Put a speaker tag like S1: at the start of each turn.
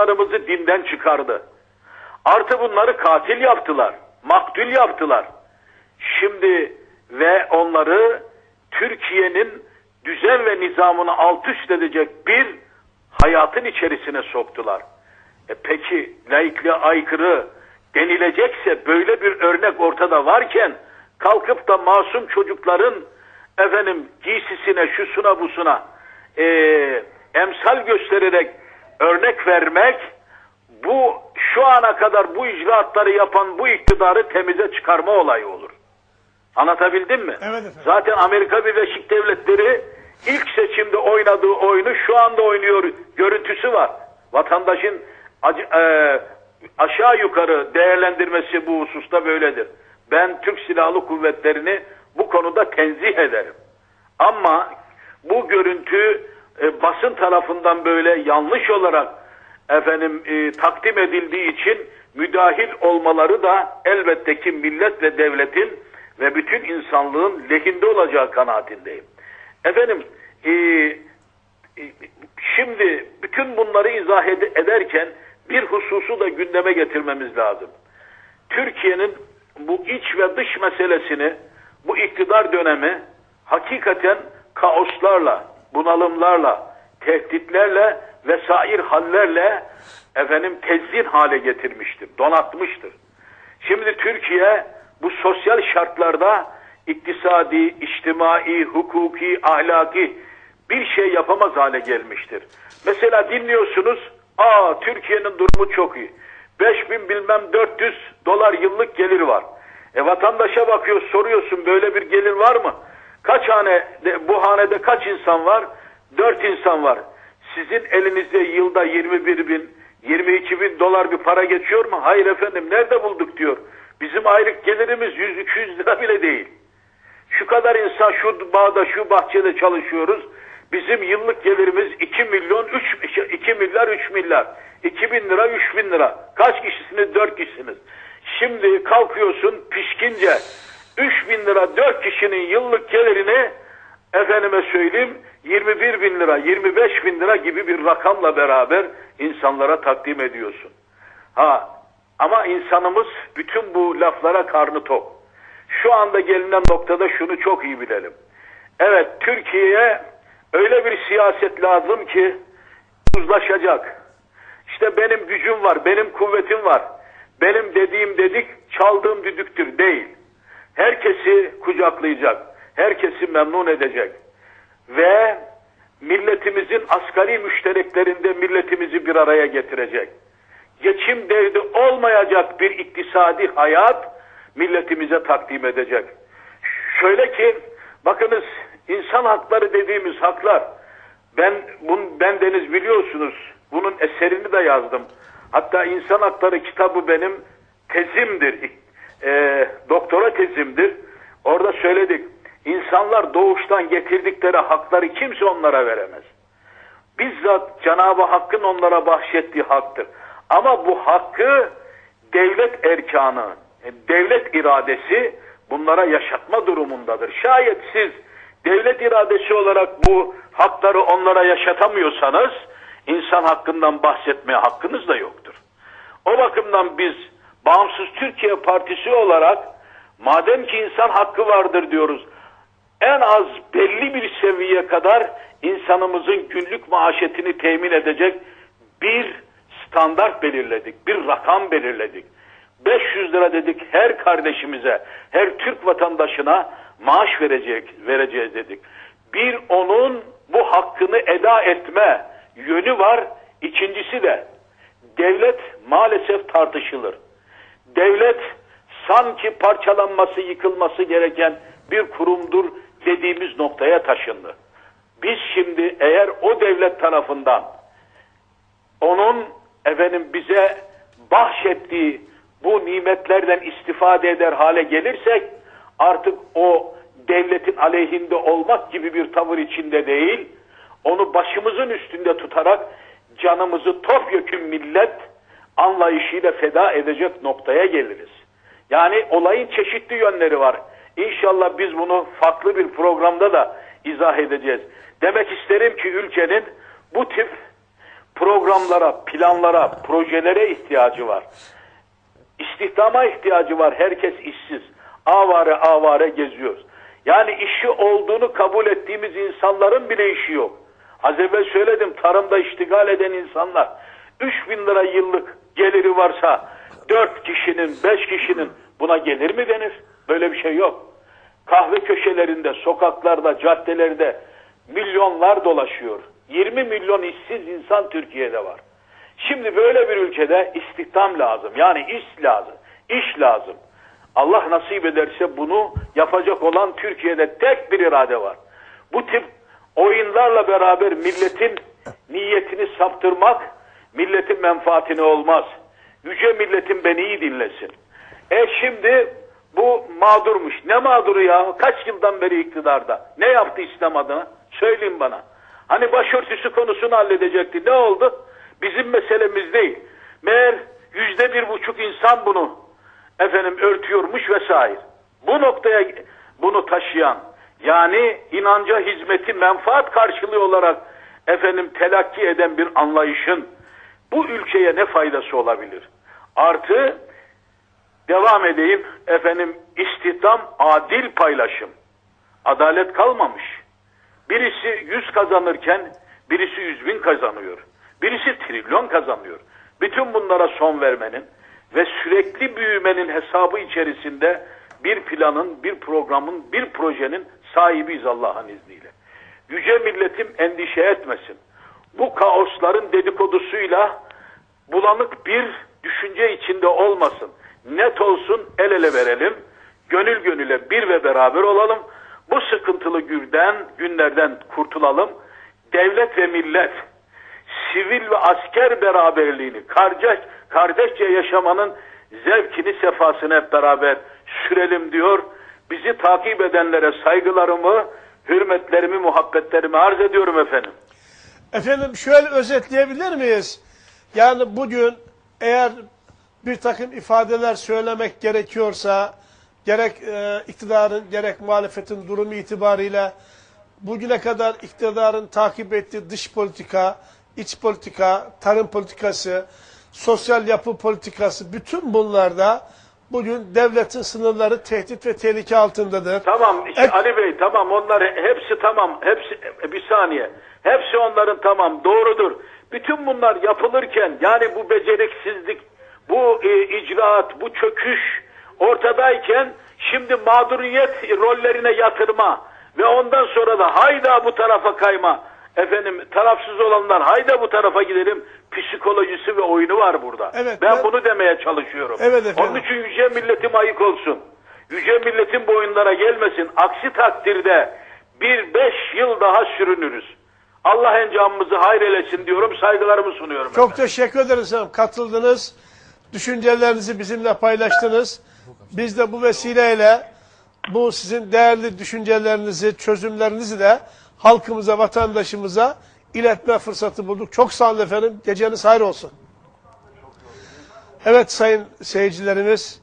S1: çocuklarımızı dinden çıkardı. Artı bunları katil yaptılar. Maktul yaptılar. Şimdi ve onları Türkiye'nin düzen ve nizamını alt üst edecek bir hayatın içerisine soktular. E peki laikliğe aykırı denilecekse böyle bir örnek ortada varken kalkıp da masum çocukların efendim giysisine, şusuna, busuna e, emsal göstererek örnek vermek bu şu ana kadar bu icraatları yapan bu iktidarı temize çıkarma olayı olur. Anlatabildim mi?
S2: Evet efendim.
S1: Zaten Amerika Birleşik Devletleri ilk seçimde oynadığı oyunu şu anda oynuyor görüntüsü var. Vatandaşın acı, e, aşağı yukarı değerlendirmesi bu hususta böyledir. Ben Türk Silahlı Kuvvetleri'ni bu konuda tenzih ederim. Ama bu görüntü e, basın tarafından böyle yanlış olarak efendim e, takdim edildiği için müdahil olmaları da elbette ki millet ve devletin ve bütün insanlığın lehinde olacağı kanaatindeyim. Efendim e, e, şimdi bütün bunları izah ed- ederken bir hususu da gündeme getirmemiz lazım. Türkiye'nin bu iç ve dış meselesini bu iktidar dönemi hakikaten kaoslarla, bunalımlarla, tehditlerle vesair hallerle efendim tezyin hale getirmiştir, donatmıştır. Şimdi Türkiye bu sosyal şartlarda iktisadi, içtimai, hukuki, ahlaki bir şey yapamaz hale gelmiştir. Mesela dinliyorsunuz, aa Türkiye'nin durumu çok iyi. 5000 bilmem 400 dolar yıllık gelir var. E vatandaşa bakıyor soruyorsun böyle bir gelir var mı? Kaç hane bu hanede kaç insan var? 4 insan var. Sizin elinizde yılda 21 bin 22 bin dolar bir para geçiyor mu? Hayır efendim nerede bulduk diyor. Bizim aylık gelirimiz 100-200 lira bile değil. Şu kadar insan şu bağda şu bahçede çalışıyoruz. Bizim yıllık gelirimiz 2 milyon 3 2 milyar 3 milyar. 2 bin lira 3 bin lira. Kaç kişisiniz? 4 kişisiniz. Şimdi kalkıyorsun pişkince 3 bin lira 4 kişinin yıllık gelirini efendime söyleyeyim 21 bin lira 25 bin lira gibi bir rakamla beraber insanlara takdim ediyorsun. Ha ama insanımız bütün bu laflara karnı tok. Şu anda gelinen noktada şunu çok iyi bilelim. Evet Türkiye'ye öyle bir siyaset lazım ki uzlaşacak. İşte benim gücüm var, benim kuvvetim var. Benim dediğim dedik, çaldığım düdüktür değil. Herkesi kucaklayacak, herkesi memnun edecek. Ve milletimizin asgari müştereklerinde milletimizi bir araya getirecek. Geçim derdi olmayacak bir iktisadi hayat milletimize takdim edecek. Şöyle ki, bakınız insan hakları dediğimiz haklar, ben bun, ben Deniz biliyorsunuz, bunun eserini de yazdım. Hatta insan hakları kitabı benim tezimdir, e, doktora tezimdir. Orada söyledik, insanlar doğuştan getirdikleri hakları kimse onlara veremez. Bizzat Cenab-ı Hakk'ın onlara bahşettiği haktır. Ama bu hakkı devlet erkanı, devlet iradesi bunlara yaşatma durumundadır. Şayet siz devlet iradesi olarak bu hakları onlara yaşatamıyorsanız insan hakkından bahsetmeye hakkınız da yoktur. O bakımdan biz Bağımsız Türkiye Partisi olarak madem ki insan hakkı vardır diyoruz en az belli bir seviyeye kadar insanımızın günlük maaşetini temin edecek bir standart belirledik, bir rakam belirledik. 500 lira dedik her kardeşimize, her Türk vatandaşına maaş verecek, vereceğiz dedik. Bir onun bu hakkını eda etme yönü var. İkincisi de devlet maalesef tartışılır. Devlet sanki parçalanması, yıkılması gereken bir kurumdur dediğimiz noktaya taşındı. Biz şimdi eğer o devlet tarafından onun efendim bize bahşettiği bu nimetlerden istifade eder hale gelirsek artık o devletin aleyhinde olmak gibi bir tavır içinde değil, onu başımızın üstünde tutarak canımızı topyekun millet anlayışıyla feda edecek noktaya geliriz. Yani olayın çeşitli yönleri var. İnşallah biz bunu farklı bir programda da izah edeceğiz. Demek isterim ki ülkenin bu tip programlara, planlara, projelere ihtiyacı var. İstihdama ihtiyacı var. Herkes işsiz. Avare avare geziyoruz. Yani işi olduğunu kabul ettiğimiz insanların bile işi yok. Az evvel söyledim tarımda iştigal eden insanlar 3 bin lira yıllık geliri varsa 4 kişinin 5 kişinin buna gelir mi denir? Böyle bir şey yok. Kahve köşelerinde, sokaklarda, caddelerde milyonlar dolaşıyor. 20 milyon işsiz insan Türkiye'de var. Şimdi böyle bir ülkede istihdam lazım. Yani iş lazım. iş lazım. Allah nasip ederse bunu yapacak olan Türkiye'de tek bir irade var. Bu tip oyunlarla beraber milletin niyetini saptırmak milletin menfaatine olmaz. Yüce milletin beni iyi dinlesin. E şimdi bu mağdurmuş. Ne mağduru ya? Kaç yıldan beri iktidarda? Ne yaptı İslam adına? Söyleyin bana. Hani başörtüsü konusunu halledecekti. Ne oldu? Bizim meselemiz değil. Meğer yüzde bir buçuk insan bunu efendim örtüyormuş vesaire. Bu noktaya bunu taşıyan yani inanca hizmeti menfaat karşılığı olarak efendim telakki eden bir anlayışın bu ülkeye ne faydası olabilir? Artı devam edeyim efendim istihdam adil paylaşım. Adalet kalmamış. Birisi 100 kazanırken birisi 100 bin kazanıyor. Birisi trilyon kazanıyor. Bütün bunlara son vermenin ve sürekli büyümenin hesabı içerisinde bir planın, bir programın, bir projenin sahibiyiz Allah'ın izniyle. Yüce milletim endişe etmesin. Bu kaosların dedikodusuyla bulanık bir düşünce içinde olmasın. Net olsun, el ele verelim. Gönül gönüle bir ve beraber olalım. Bu sıkıntılı günden, günlerden kurtulalım. Devlet ve millet sivil ve asker beraberliğini, kardeş, kardeşçe yaşamanın zevkini, sefasını hep beraber sürelim diyor. Bizi takip edenlere saygılarımı, hürmetlerimi, muhabbetlerimi arz ediyorum efendim.
S2: Efendim şöyle özetleyebilir miyiz? Yani bugün eğer bir takım ifadeler söylemek gerekiyorsa gerek e, iktidarın gerek muhalefetin durumu itibariyle bugüne kadar iktidarın takip ettiği dış politika, iç politika, tarım politikası, sosyal yapı politikası bütün bunlarda bugün devletin sınırları tehdit ve tehlike altındadır.
S1: Tamam işte
S2: Evet.
S1: Ali Bey tamam onlar hepsi tamam hepsi bir saniye hepsi onların tamam doğrudur. Bütün bunlar yapılırken yani bu beceriksizlik bu e, icraat bu çöküş ortadayken şimdi mağduriyet rollerine yatırma ve ondan sonra da hayda bu tarafa kayma efendim tarafsız olanlar hayda bu tarafa gidelim psikolojisi ve oyunu var burada.
S2: Evet,
S1: ben
S2: ben-
S1: bunu demeye çalışıyorum.
S2: Evet efendim.
S1: Onun için yüce milletim ayık olsun. Yüce milletin boyunlara gelmesin. Aksi takdirde bir beş yıl daha sürünürüz. Allah encamımızı hayrelesin diyorum. Saygılarımı sunuyorum.
S2: Çok teşekkür ederiz efendim. Katıldınız. Düşüncelerinizi bizimle paylaştınız. Biz de bu vesileyle bu sizin değerli düşüncelerinizi, çözümlerinizi de halkımıza, vatandaşımıza iletme fırsatı bulduk. Çok sağ olun efendim. Geceniz hayır olsun. Evet sayın seyircilerimiz,